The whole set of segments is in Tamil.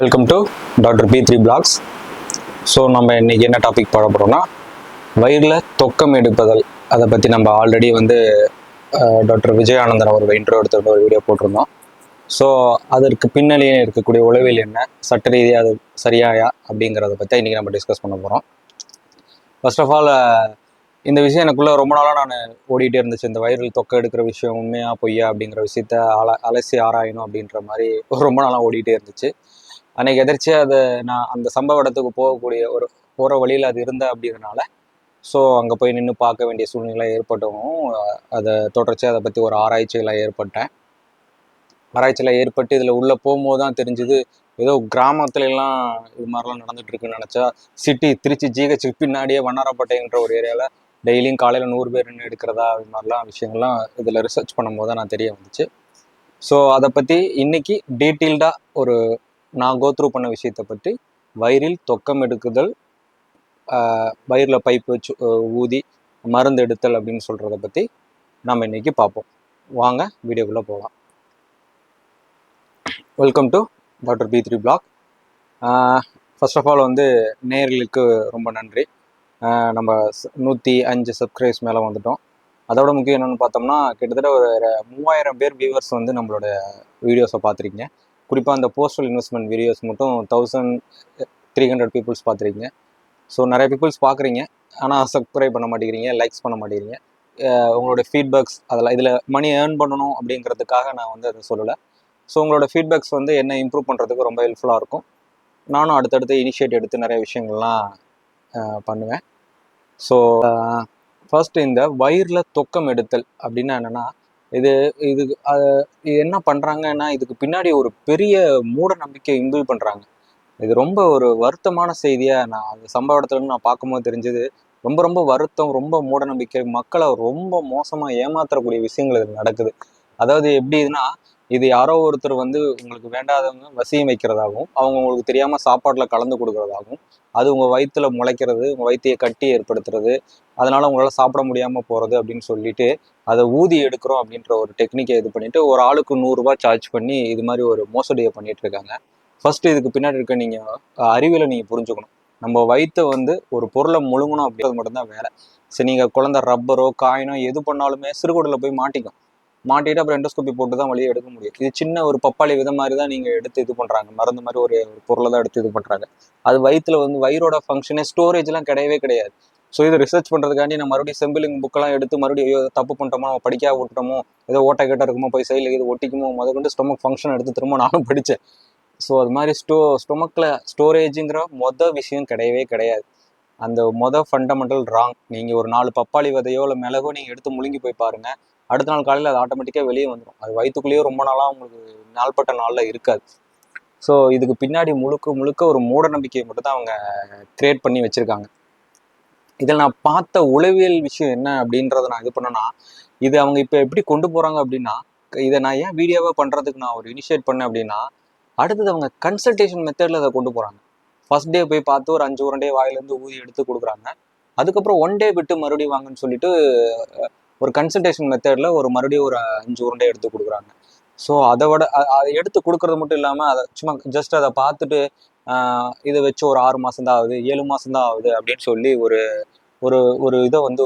Welcome to doctor P three blocks so நம்ம இன்றைக்கி என்ன டாபிக் பாட போகிறோம்னா வயிறில் தொக்கம் எடுப்பதல். அதை பற்றி நம்ம ஆல்ரெடி வந்து டாக்டர் விஜயானந்தன் அவர் இன்ட்ரோ எடுத்துகிட்டு ஒரு வீடியோ போட்டிருந்தோம். ஸோ அதற்கு பின்னணியே இருக்கக்கூடிய உளவில் என்ன சட்ட ரீதியாக அது சரியாயா அப்படிங்கிறத பற்றி இன்றைக்கி நம்ம டிஸ்கஸ் பண்ண போகிறோம் ஃபர்ஸ்ட் ஆஃப் ஆல் இந்த விஷயம் எனக்குள்ளே ரொம்ப நாளாக நான் ஓடிட்டே இருந்துச்சு. இந்த வயிறில் தொக்க எடுக்கிற விஷயம் உண்மையாக பொய்யா அப்படிங்கிற விஷயத்த அல அலசி ஆராயணும் அப்படின்ற மாதிரி ரொம்ப நாளாக ஓடிட்டே இருந்துச்சு. அன்னைக்கு எதிர்ச்சியாக அதை நான் அந்த சம்பவ இடத்துக்கு போகக்கூடிய ஒரு போகிற வழியில் அது இருந்த அப்படிங்கிறனால ஸோ அங்கே போய் நின்று பார்க்க வேண்டிய சூழ்நிலை ஏற்பட்டவும் அதை தொடர்ச்சியாக அதை பற்றி ஒரு ஆராய்ச்சியில் ஏற்பட்டேன். ஆராய்ச்சியில் ஏற்பட்டு இதில் உள்ளே போகும்போது தான் தெரிஞ்சுது ஏதோ கிராமத்துலலாம் இது மாதிரிலாம் நடந்துகிட்ருக்குன்னு நினச்சா சிட்டி திருச்சி ஜிஹெச்சுக்கு பின்னாடியே வண்ணாரப்பேட்டைன்ற ஒரு ஏரியாவில் டெய்லியும் காலையில் நூறு பேர் நின்று எடுக்கிறதா இது மாதிரிலாம் விஷயங்கள்லாம் இதில் ரிசர்ச் பண்ணும்போது தான் நான் தெரிய வந்துச்சு. ஸோ அதை பற்றி இன்றைக்கி டீட்டெயில்டாக ஒரு நான் கோத்ரூ பண்ண விஷயத்தை பற்றி வயிறில் தொக்கம் எடுக்குதல் வயிறில் பைப் வச்சு ஊதி மருந்து எடுத்தல் அப்படின்னு சொல்கிறத பற்றி நாம் இன்னைக்கு பார்ப்போம். வாங்க வீடியோக்குள்ளே போகலாம். Welcome to doctor P three block first of all வந்து நேர்களுக்கு ரொம்ப நன்றி. நம்ம நூற்றி அஞ்சு சப்ஸ்கிரைப்ஸ் மேலே வந்துட்டோம். அதோட முக்கியம் என்னென்னு பார்த்தோம்னா கிட்டத்தட்ட ஒரு மூவாயிரம் பேர் வியூவர்ஸ் வந்து நம்மளோட வீடியோஸை பார்த்துருக்கீங்க. குறிப்பாக அந்த போஸ்டல் இன்வெஸ்ட்மெண்ட் வீடியோஸ் மட்டும் தௌசண்ட் த்ரீ ஹண்ட்ரட் பீப்புள்ஸ் பார்த்துருக்கீங்க. ஸோ நிறைய பீப்புள்ஸ் பார்க்குறீங்க. ஆனால் சப்ஸ்கிரைப் பண்ண மாட்டேங்கிறீங்க லைக்ஸ் பண்ண மாட்டேங்கிறீங்க. உங்களோட ஃபீட்பேக்ஸ் அதெல்லாம் இதில் மணி ஏர்ன் பண்ணணும் அப்படிங்கிறதுக்காக நான் வந்து அதை சொல்லலை. ஸோ உங்களோட ஃபீட்பேக்ஸ் வந்து என்ன இம்ப்ரூவ் பண்ணுறதுக்கு ரொம்ப ஹெல்ப்ஃபுல்லாக இருக்கும். நானும் அடுத்தடுத்து இனிஷியேட் எடுத்து நிறைய விஷயங்கள்லாம் பண்ணுவேன். ஸோ ஃபர்ஸ்ட் இந்த வயிறில் தொக்கம் எடுத்தல் அப்படின்னா என்னென்னா இது இது என்ன பண்ணுறாங்கன்னா இதுக்கு பின்னாடி ஒரு பெரிய மூட நம்பிக்கை இன்பில் பண்ணுறாங்க இது ரொம்ப ஒரு வருத்தமான செய்தியாக நான் அந்த சம்பவ இடத்துல நான் பார்க்கும்போது தெரிஞ்சது. ரொம்ப ரொம்ப வருத்தம் ரொம்ப மூட நம்பிக்கை மக்களை ரொம்ப மோசமாக ஏமாத்தக்கூடிய விஷயங்கள் இது நடக்குது. அதாவது எப்படி இதுனா இது யாரோ ஒருத்தர் வந்து உங்களுக்கு வேண்டாதவங்க வசியம் வைக்கிறதாகவும் அவங்க உங்களுக்கு தெரியாமல் சாப்பாட்டில் கலந்து கொடுக்கறதாகவும் அது உங்கள் வயிற்றுல முளைக்கிறது உங்கள் வயிற்றையை கட்டி ஏற்படுத்துறது அதனால உங்களால் சாப்பிட முடியாமல் போகிறது அப்படின்னு சொல்லிட்டு அதை ஊதி எடுக்கிறோம் அப்படின்ற ஒரு டெக்னிக்கை இது பண்ணிட்டு ஒரு ஆளுக்கு நூறுரூவா சார்ஜ் பண்ணி இது மாதிரி ஒரு மோசடியை பண்ணிட்டு இருக்காங்க. ஃபர்ஸ்ட் இதுக்கு பின்னாடி இருக்க நீங்கள் அறிவியலை நீங்கள் புரிஞ்சுக்கணும். நம்ம வயிற்றை வந்து ஒரு பொருளை முழுங்கணும் அப்படின்றது மட்டும்தான் வேலை. சரி நீங்கள் குழந்தை ரப்பரோ காயினோ எது பண்ணாலுமே சிறுகுடலில் போய் மாட்டிக்கும். மாட்டிட்டு அப்புறம் எண்டோஸ்கோபி போட்டு தான் வழியை எடுக்க முடியும். இது சின்ன ஒரு பப்பாளி வித மாதிரி தான் நீங்கள் எடுத்து இது பண்ணுறாங்க மருந்து மாதிரி ஒரு பொருளை தான் எடுத்து இது பண்ணுறாங்க அது வயிற்றுல வந்து வயிறோட ஃபங்க்ஷனே ஸ்டோரேஜ்லாம் கிடையவே கிடையாது. ஸோ இது ரிசர்ச் பண்ணுறதுக்காண்டி நான் மறுபடியும் செம்பிளிங் புக்கெல்லாம் எடுத்து மறுபடியும் ஐயோ தப்பு பண்ணிட்டோமோ நம்ம படிக்காம விட்டுட்டோமோ ஏதோ ஓட்டை கேட்ட இருக்குமோ போய் சைடில் இது ஒட்டிக்குமோ முத கொண்டு ஸ்டொமக் ஃபங்க்ஷன் எடுத்து திரும்ப நானும் படித்தேன் ஸோ அது மாதிரி ஸ்டோ ஸ்டொமக்கில் ஸ்டோரேஜுங்கிற மொதல் விஷயம் கிடையவே கிடையாது. அந்த மொதல் ஃபண்டமெண்டல் ராங் நீங்கள் ஒரு நாலு பப்பாளி விதையோ இல்லை மிளகோ நீங்கள் எடுத்து முழுங்கி போய் பாருங்க. அடுத்த நாள் காலையில் அது ஆட்டோமேட்டிக்காக வெளியே வந்துடும் அது வயிற்றுக்குள்ளேயே ரொம்ப நாளாக உங்களுக்கு நாள்பட்ட நாளில் இருக்காது. ஸோ இதுக்கு பின்னாடி முழுக்க முழுக்க ஒரு மூட நம்பிக்கையை மட்டும் தான் அவங்க கிரியேட் பண்ணி வச்சுருக்காங்க. இதில் நான் பார்த்த உளவியல் விஷயம் என்ன அப்படின்றத நான் இது பண்ணேன்னா இது அவங்க இப்போ எப்படி கொண்டு போகிறாங்க அப்படின்னா இதை நான் ஏன் வீடியோவாக பண்ணுறதுக்கு நான் ஒரு இனிஷியேட் பண்ணேன் அப்படின்னா அடுத்தது அவங்க கன்சல்டேஷன் மெத்தடில் அதை கொண்டு போகிறாங்க ஃபர்ஸ்ட் டே போய் பார்த்து ஒரு அஞ்சு உருண்டே வாயிலேருந்து ஊதி எடுத்து கொடுக்குறாங்க. அதுக்கப்புறம் ஒன் டே விட்டு மறுபடியும் வாங்கன்னு சொல்லிட்டு ஒரு கன்சல்டேஷன் மெத்தடில் ஒரு மறுபடியும் ஒரு அஞ்சு உருண்டை எடுத்து கொடுக்குறாங்க. ஸோ அதை விட அதை எடுத்து கொடுக்கறது மட்டும் இல்லாமல் அதை சும்மா ஜஸ்ட் அதை பார்த்துட்டு ஆஹ், இதை வச்சு ஒரு ஆறு மாதம் தான் ஆகுது ஏழு மாதம் தான் ஆகுது அப்படின்னு சொல்லி ஒரு ஒரு ஒரு இதை வந்து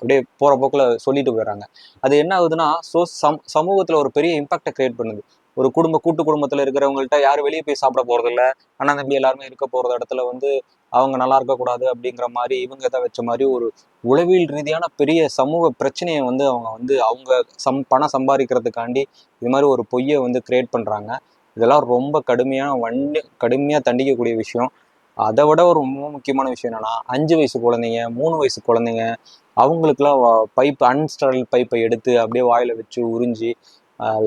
அப்படியே போகிற போக்கில் சொல்லிட்டு போயிடுறாங்க. அது என்ன ஆகுதுன்னா ஸோ சம் சமூகத்தில் ஒரு பெரிய இம்பாக்டை கிரியேட் பண்ணுது. ஒரு குடும்ப கூட்டு குடும்பத்தில் இருக்கிறவங்கள்ட்ட யாரும் வெளியே போய் சாப்பிட போகிறதில்ல அண்ணன் தம்பி எல்லாருமே இருக்க போகிற இடத்துல வந்து அவங்க நல்லா இருக்கக்கூடாது அப்படிங்கிற மாதிரி இவங்க இதை வச்ச மாதிரி ஒரு உளவியல் ரீதியான பெரிய சமூக பிரச்சனையை வந்து அவங்க வந்து அவங்க சம் பணம் சம்பாதிக்கிறதுக்காண்டி இது மாதிரி ஒரு பொய்யை வந்து கிரியேட் பண்ணுறாங்க இதெல்லாம் ரொம்ப கடுமையான வண்டி கடுமையாக தண்டிக்கக்கூடிய விஷயம். அதை விட ஒரு ரொம்ப முக்கியமான விஷயம் என்னென்னா அஞ்சு வயசு குழந்தைங்க மூணு வயசு குழந்தைங்க அவங்களுக்குலாம் பைப் அன்ஸ்டரல் பைப்பை எடுத்து அப்படியே வாயில் வச்சு உறிஞ்சி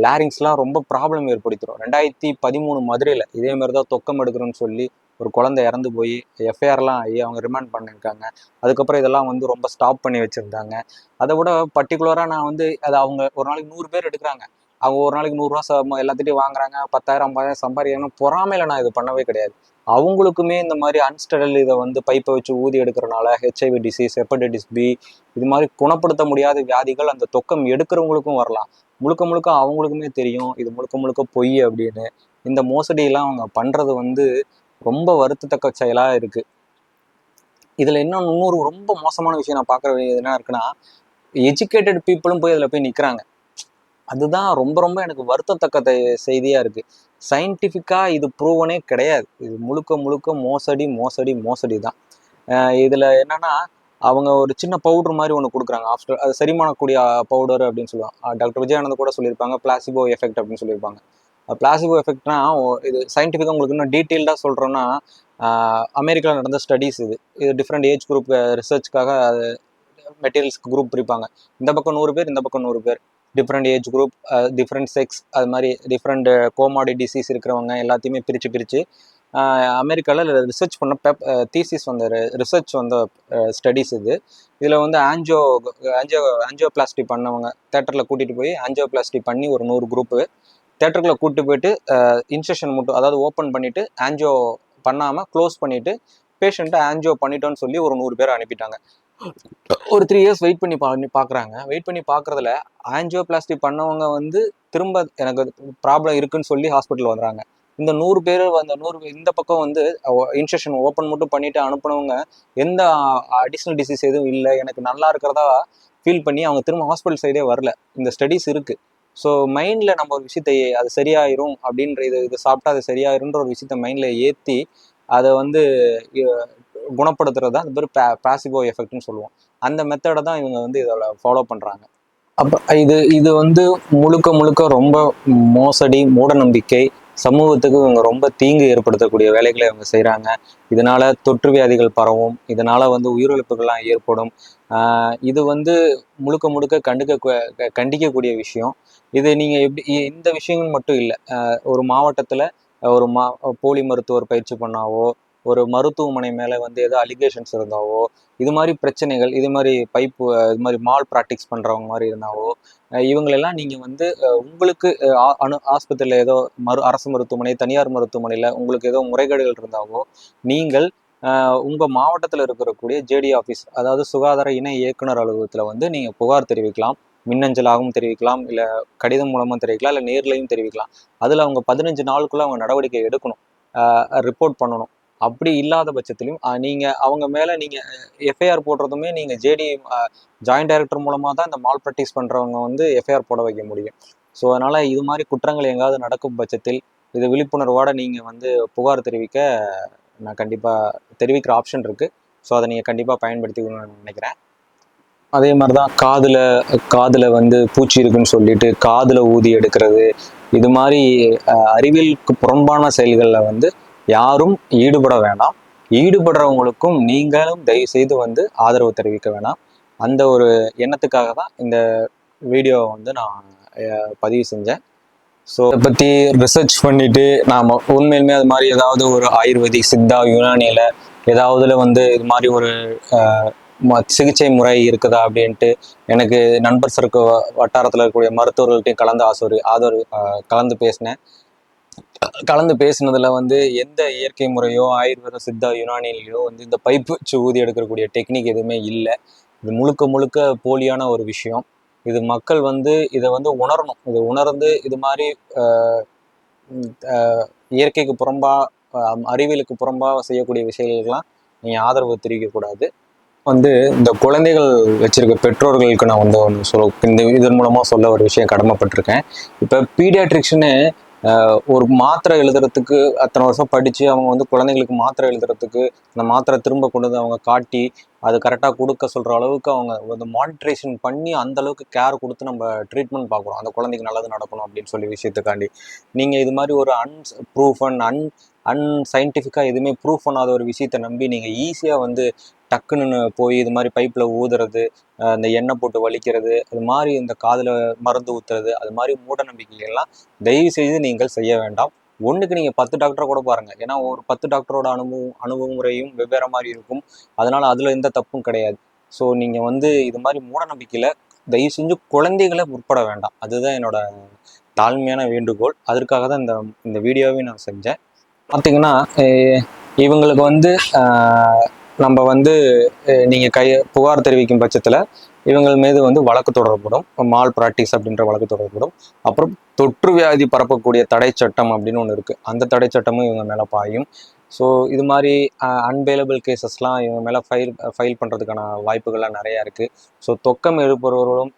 லேரிங்ஸ்லாம் ரொம்ப ப்ராப்ளம் ஏற்படுத்திடும் ரெண்டாயிரத்தி பதிமூணு மதுரையில் இதே மாதிரி தான் தொக்கம் எடுக்கிறோன்னு சொல்லி ஒரு குழந்தை இறந்து போய் எஃப்ஐஆர்லாம் ஆகி அவங்க ரிமாண்ட் பண்ணியிருக்காங்க அதுக்கப்புறம் இதெல்லாம் வந்து ரொம்ப ஸ்டாப் பண்ணி வச்சுருந்தாங்க. அதை விட பர்டிகுலராக நான் வந்து அதை அவங்க ஒரு நாளைக்கு நூறு பேர் எடுக்கிறாங்க. அவங்க ஒரு நாளைக்கு நூறுரூவா ச எல்லாத்திட்டையும் வாங்குறாங்க பத்தாயிரம் ஐம்பதாயிரம் சம்பாதிக்கணும் பொறாமையில் நான் இது பண்ணவே கிடையாது. அவங்களுக்குமே இந்த மாதிரி அன்ஸ்டடல் இதை வந்து பைப்பை வச்சு ஊதி எடுக்கிறனால ஹெச்ஐவி டிசீஸ் ஹெப்படைட்டிஸ் பி இது மாதிரி குணப்படுத்த முடியாத வியாதிகள் அந்த தொக்கம் எடுக்கிறவங்களுக்கும் வரலாம். முழுக்க முழுக்க அவங்களுக்குமே தெரியும். இது முழுக்க முழுக்க பொய் அப்படின்னு. இந்த மோசடியெல்லாம் அவங்க பண்ணுறது வந்து ரொம்ப வருத்தத்தக்க செயலாக இருக்குது இதில் இன்னும் இன்னொரு ரொம்ப மோசமான விஷயம் நான் பார்க்குற என்ன இருக்குன்னா எஜுகேட்டட் பீப்புளும் போய் அதில் போய் நிற்கிறாங்க அதுதான் ரொம்ப ரொம்ப எனக்கு வருத்தத்தக்க செய்தியாக இருக்குது இருக்கு. இது ப்ரூவனே கிடையாது. இது முழுக்க முழுக்க மோசடி மோசடி மோசடி தான். இதில் என்னென்னா அவங்க ஒரு சின்ன பவுடர் மாதிரி ஒன்று கொடுக்குறாங்க. ஆஃப்டர் அது செரிமானக்கூடிய பவுடர் அப்படின்னு சொல்லுவாங்க. டாக்டர் விஜயானந்த் கூட சொல்லியிருப்பாங்க. பிளாசிபோ எஃபெக்ட் அப்படின்னு சொல்லியிருப்பாங்க. பிளாசிபோ எஃபெக்ட்னா இது சயின்டிஃபிக்காக உங்களுக்கு இன்னும் டீட்டெயில்டாக சொல்கிறோன்னா அமெரிக்காவில் நடந்த ஸ்டடீஸ் இது. இது டிஃப்ரெண்ட் ஏஜ் குரூப் ரிசர்ச்க்காக மெட்டீரியல்ஸ்க்கு குரூப் பிரிப்பாங்க. இந்த பக்கம் நூறு பேர் இந்த பக்கம் நூறு பேர். Different age group different sex அது மாதிரி டிஃப்ரெண்ட் கோமாடி டிசீஸ் இருக்கிறவங்க எல்லாத்தையுமே பிரித்து பிரித்து அமெரிக்காவில் ரிசர்ச் பண்ண பெப் தீசிஸ் வந்த ரிசர்ச் வந்த ஸ்டடீஸ் இது. இதில் வந்து ஆன்ஜியோ ஆன்ஜியோ ஆன்ஜியோபிளாஸ்டி பண்ணவங்க. தேட்டரில் கூட்டிகிட்டு போய் ஆன்ஜியோபிளாஸ்டி பண்ணி ஒரு நூறு குரூப்பு தேட்டருக்குள்ளே கூப்பிட்டு போயிட்டு இன்ஸ்ட்ரக்ஷன் மட்டும் அதாவது ஓப்பன் பண்ணிவிட்டு ஆன்ஜியோ பண்ணாமல் க்ளோஸ் பண்ணிவிட்டு பேஷண்ட்டை ஆன்ஜியோ பண்ணிட்டோன்னு சொல்லி ஒரு நூறு பேர் அனுப்பிட்டாங்க. ஒரு த்ரீ இயர்ஸ் வெயிட் பண்ணி பண்ணி பார்க்குறாங்க வெயிட் பண்ணி பார்க்குறதுல ஆன்ஜியோபிளாஸ்டி பண்ணவங்க வந்து திரும்ப எனக்கு ப்ராப்ளம் இருக்குன்னு சொல்லி ஹாஸ்பிட்டல் வந்தாங்க இந்த நூறு பேர் அந்த நூறு பேர் இந்த பக்கம் வந்து இன்செக்ஷன் ஓப்பன் மட்டும் பண்ணிட்டு அனுப்புனவங்க எந்த அடிஷ்னல் டிசீஸ் எதுவும் இல்லை எனக்கு நல்லா இருக்கிறதா ஃபீல் பண்ணி அவங்க திரும்ப ஹாஸ்பிட்டல் சைடே வரல. இந்த ஸ்டடீஸ் இருக்குது ஸோ மைண்டில் நம்ம ஒரு விஷயத்தை அது சரியாயிரும் அப்படின்ற இது இது சாப்பிட்டா அது சரியாயிருன்ற ஒரு விஷயத்த மைண்டில் ஏற்றி அதை வந்து குணப்படுத்துறது தான் அது பேர் பா பாசிபோ எஃபெக்ட்னு சொல்லுவோம். அந்த மெத்தடை தான் இவங்க வந்து இதில் ஃபாலோ பண்ணுறாங்க அப்போ இது இது வந்து முழுக்க முழுக்க ரொம்ப மோசடி மூடநம்பிக்கை சமூகத்துக்கு இவங்க ரொம்ப தீங்கு ஏற்படுத்தக்கூடிய வேலைகளை இவங்க செய்கிறாங்க இதனால தொற்று வியாதிகள் பரவும் இதனால வந்து உயிரிழப்புகள்லாம் ஏற்படும். இது வந்து முழுக்க முழுக்க கண்டுக்க கண்டிக்கக்கூடிய விஷயம். இது நீங்கள் எப்படி இந்த விஷயங்கள் மட்டும் இல்லை ஒரு மாவட்டத்தில் ஒரு மா போலி மருத்துவர் பயிற்சி பண்ணாவோ ஒரு மருத்துவமனை மேலே வந்து ஏதோ அலிகேஷன்ஸ் இருந்தாவோ இது மாதிரி பிரச்சனைகள் இது மாதிரி பைப்பு இது மாதிரி மால் ப்ராக்டிக்ஸ் பண்ணுறவங்க மாதிரி இருந்தாவோ இவங்களெல்லாம் நீங்கள் வந்து உங்களுக்கு அணு ஆஸ்பத்திரியில் ஏதோ மரு அரசு மருத்துவமனை தனியார் மருத்துவமனையில் உங்களுக்கு ஏதோ முறைகேடுகள் இருந்தாவோ நீங்கள் உங்கள் மாவட்டத்தில் இருக்கக்கூடிய ஜேடி ஆஃபீஸ் அதாவது சுகாதார இணை இயக்குனர் அலுவலகத்தில் வந்து நீங்கள் புகார் தெரிவிக்கலாம் மின்னஞ்சலாகவும் தெரிவிக்கலாம் இல்லை கடிதம் மூலமாக தெரிவிக்கலாம் இல்லை நேர்லையும் தெரிவிக்கலாம். அதில் அவங்க பதினஞ்சு நாளுக்குள்ளே அவங்க நடவடிக்கை எடுக்கணும். ரிப்போர்ட் பண்ணணும். அப்படி இல்லாத பட்சத்திலையும் நீங்கள் அவங்க மேலே நீங்கள் எஃப்ஐஆர் போடுறதுமே நீங்கள் ஜேடி ஜாயிண்ட் டைரக்டர் மூலமாக தான் இந்த மால் ப்ராக்டிஸ் பண்ணுறவங்க வந்து எஃப்ஐஆர் போட வைக்க முடியும். ஸோ அதனால் இது மாதிரி குற்றங்கள் எங்காவது நடக்கும் பட்சத்தில் இது விழிப்புணர்வோட நீங்கள் வந்து புகார் தெரிவிக்க நான் கண்டிப்பாக தெரிவிக்கிற ஆப்ஷன் இருக்குது ஸோ அதை நீங்கள் கண்டிப்பாக பயன்படுத்திக்கணும்னு நினைக்கிறேன். அதே மாதிரி தான் காதில் காதில் வந்து பூச்சி இருக்குன்னு சொல்லிட்டு காதில் ஊதி எடுக்கிறது இது மாதிரி அறிவியலுக்கு புறம்பான செயல்களில் வந்து யாரும் ஈடுபட வேண்டாம் ஈடுபடுறவங்களுக்கும் நீங்களும் தயவு செய்து வந்து ஆதரவு தெரிவிக்க வேணாம். அந்த ஒரு எண்ணத்துக்காக தான் இந்த வீடியோவை வந்து நான் பதிவு செஞ்சேன். ஸோ இதை பற்றி ரிசர்ச் பண்ணிட்டு நாம் உண்மையிலுமே அது மாதிரி ஏதாவது ஒரு ஆயுர்வேதிக் சித்தா யுனானியில் ஏதாவதுல வந்து இது மாதிரி ஒரு ம- சிகிச்சை முறை இருக்குதா அப்படின்ட்டு எனக்கு நண்பர் இருக்க வட்டாரத்தில் இருக்கக்கூடிய மருத்துவர்கள்ட்டையும் கலந்து ஆசோரி ஆதரவு கலந்து பேசினேன். கலந்து பேசினதுல வந்து எந்த இயற்கை முறையோ ஆயுர்வேத சித்தா யுனானிலையோ வந்து இந்த பைப்பு வச்சு ஊதி எடுக்கக்கூடிய டெக்னிக் எதுவுமே இல்லை. இது முழுக்க முழுக்க போலியான ஒரு விஷயம். இது மக்கள் வந்து இதை வந்து உணரணும். இதை உணர்ந்து இது மாதிரி இயற்கைக்கு புறம்பா அறிவியலுக்கு புறம்பா செய்யக்கூடிய விஷயங்களுக்கெல்லாம் நீங்கள் ஆதரவு தெரிவிக்கக்கூடாது வந்து இந்த குழந்தைகள் வச்சிருக்க பெற்றோர்களுக்கு நான் வந்து ஒன்று சொல் இந்த இதன் மூலமாக சொல்ல ஒரு விஷயம் கடமைப்பட்டிருக்கேன். இப்போ பீடியாட்ரிக்ஷனு ஒரு மாத்திரை எழுதுறதுக்கு அத்தனை வருஷம் படித்து அவங்க வந்து குழந்தைங்களுக்கு மாத்திரை எழுதுறதுக்கு அந்த மாத்திரை திரும்ப கொண்டு வந்து அவங்க காட்டி அது கரெக்டாக கொடுக்க சொல்கிற அளவுக்கு அவங்க வந்து மானிட்ரேஷன் பண்ணி அந்த அளவுக்கு கேர் கொடுத்து நம்ம ட்ரீட்மெண்ட் பார்க்குறோம் அந்த குழந்தைக்கு நல்லது நடக்கணும் அப்படின்னு சொல்லி விஷயத்துக்காண்டி. நீங்கள் இது மாதிரி ஒரு அன் ப்ரூஃப் அண்ட் அன் அன்சைன்டிஃபிக்காக எதுவுமே ப்ரூஃப் பண்ணாத ஒரு விஷயத்தை நம்பி நீங்கள் ஈஸியாக வந்து டக்குன்னு போய் இது மாதிரி பைப்பில் ஊதுறது அந்த இந்த எண்ணெய் போட்டு வலிக்கிறது அது மாதிரி இந்த காதில் மருந்து ஊற்றுறது அது மாதிரி மூட நம்பிக்கைகள்லாம் தயவு செய்து நீங்கள் செய்ய வேண்டாம். ஒன்றுக்கு நீங்கள் பத்து டாக்டரை கூட பாருங்கள் ஏன்னா ஒரு பத்து டாக்டரோட அனுபவம் அணுகுமுறையும் வெவ்வேறு மாதிரி இருக்கும். அதனால் அதில் எந்த தப்பும் கிடையாது. ஸோ நீங்கள் வந்து இது மாதிரி மூட நம்பிக்கையில் தயவு செஞ்சு குழந்தைகளை முற்பட வேண்டாம். அதுதான் என்னோட தாழ்மையான வேண்டுகோள். அதற்காக தான் இந்த இந்த வீடியோவை நான் செஞ்சேன். பார்த்தீங்கன்னா அஹ் இவங்களுக்கு வந்து நம்ம வந்து நீங்கள் கை புகார் தெரிவிக்கும் பட்சத்தில் இவங்கள் மீது வந்து வழக்கு தொடரப்படும். மால் பிராக்டிஸ் அப்படின்ற வழக்கு தொடரப்படும். அப்புறம் தொற்று வியாதி பரப்பக்கூடிய தடை சட்டம் அப்படின்னு ஒன்று இருக்குது அந்த தடை சட்டமும் இவங்க மேலே பாயும். ஸோ இது மாதிரி அன்பெயிலபிள் கேசஸ்லாம் இவங்க மேலே ஃபைல் ஃபைல் பண்ணுறதுக்கான வாய்ப்புகள்லாம் நிறையா இருக்குது ஸோ தொக்கம் எழுப்புறவர்களும்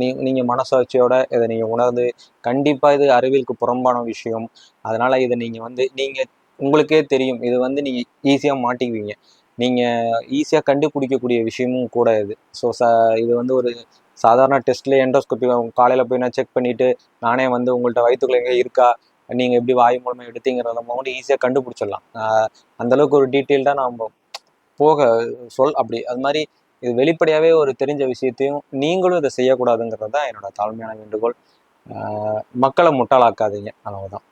நீ நீங்கள் மனசாட்சியோட இதை நீங்கள் உணர்ந்து கண்டிப்பாக இது அறிவியலுக்கு புறம்பான விஷயம். அதனால் இதை நீங்கள் வந்து நீங்கள் உங்களுக்கே தெரியும். இது வந்து நீங்கள் ஈஸியாக மாட்டிக்குவீங்க. நீங்கள் ஈஸியாக கண்டுபிடிக்கக்கூடிய விஷயமும் கூட இது. ஸோ ச இது வந்து ஒரு சாதாரண டெஸ்ட்லேயே எண்டோஸ்கோப்பி காலையில் போய் நான் செக் பண்ணிவிட்டு நானே வந்து உங்கள்கிட்ட வயிற்றுக்குள்ள எங்கே இருக்கா? நீங்கள் எப்படி வாய் மூலமாக எடுத்தீங்கிறத நம்ம வந்து ஈஸியாக கண்டுபிடிச்சிடலாம். அந்தளவுக்கு அந்த அளவுக்கு ஒரு டீட்டெயில்டாக நம்ம போக சொல் அப்படி. அது மாதிரி இது வெளிப்படையாகவே ஒரு தெரிஞ்ச விஷயத்தையும் நீங்களும் இதை செய்யக்கூடாதுங்கிறது தான் என்னோட தாழ்மையான வேண்டுகோள். மக்களை முட்டாளாக்காதீங்க. அவ்வளவுதான்.